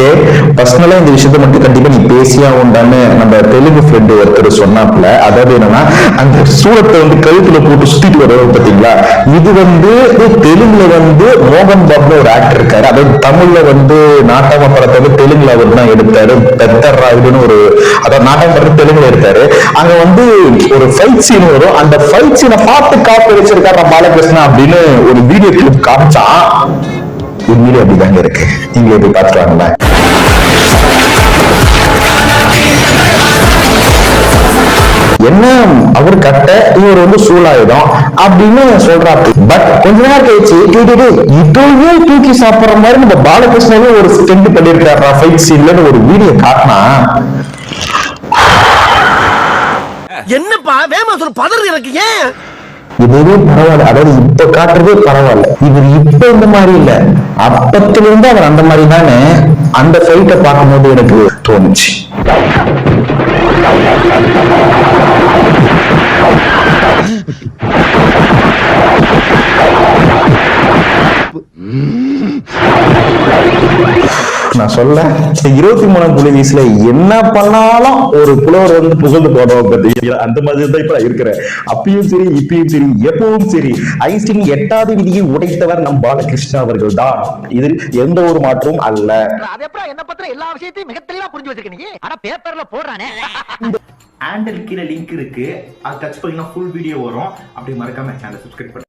Okay? பர்சனலா இந்த விஷயத்த மட்டும் கண்டிப்பா நீ பேசியா உண்டான்னு நம்ம தெலுங்கு ஃப்ரெண்டு ஒருத்தர் சொன்னாப்ல அதாவது என்னன்னா அந்த சூரத்தை வந்து கழுத்துல போட்டு சுத்திட்டு வருவாங்க பாத்தீங்களா? இது வந்து தெலுங்குல வந்து மோகன் பாபு ஒரு ஆக்டர் இருக்காரு. அதாவது தமிழ்ல வந்து நாட்டாம படத்தை வந்து தெலுங்குல அவர் தான் எடுத்தாரு. பெத்தர் ராயுடுன்னு ஒரு அதாவது நாட்டாம படத்தை தெலுங்குல எடுத்தாரு. அங்க வந்து ஒரு ஃபைட் சீன் வரும். அந்த ஃபைட் சீனை பார்த்து காப்பி வச்சிருக்காரு நம்ம பாலகிருஷ்ணா அப்படின்னு ஒரு வீடியோ கிளிப் காமிச்சான். உண்மையிலே அப்படிதாங்க இருக்கு. நீங்க போய் பார்த்துட்டு வாங்களேன் என்ன? அவர் கட்ட இவர் வந்து சூழாயுதம் அப்படின்னு சொல்றாரு. பட் கொஞ்ச நேரம் கழிச்சு டேய், இதுவே தூக்கி சாப்பிடுற மாதிரி நம்ம பாலகிருஷ்ணவே ஒரு ஸ்டெண்ட் பண்ணிருக்காரு. ஃபைட் சீன்ல ஒரு வீடியோ காட்டினா. என்னப்பா வேமா சொல்ல பதறு எனக்கு ஏன்? இதுவே பரவாயில்ல. அதாவது இப்ப காட்டுறதே பரவாயில்ல. இவர் இப்ப இந்த மாதிரி இல்ல. அப்பத்துல இருந்து அவர் அந்த மாதிரி தானே அந்த ஃபைட்டை பார்க்கும்போது எனக்கு தோணுச்சு. நான் சொல்ல இருபத்தி மூணாம் புள்ளி வயசுல என்ன பண்ணாலும் ஒரு புலவர் வந்து புகழ்ந்து போடுவோம் பார்த்தீங்களா அந்த மாதிரி தான் இப்ப இருக்கிறேன். அப்பயும் சரி இப்பயும் சரி எப்பவும் சரி. ஐன்ஸ்டீன் எட்டாவது விதியை உடைத்தவர் நம் பாலகிருஷ்ணா அவர்கள் தான் இதில் எந்த ஒரு மாற்றமும் அல்ல. அது எப்படி என்ன பத்திர எல்லா விஷயத்தையும் மிக தெளிவா புரிஞ்சு வச்சிருக்க நீ? ஆனா பேப்பர்ல போடுறானே. ஹேண்டில் கீழே லிங்க் இருக்கு. அது டச் பண்ணீங்கன்னா ஃபுல் வீடியோ வரும். அப்படி மறக்காம சேனல் சப்ஸ்கிரைப்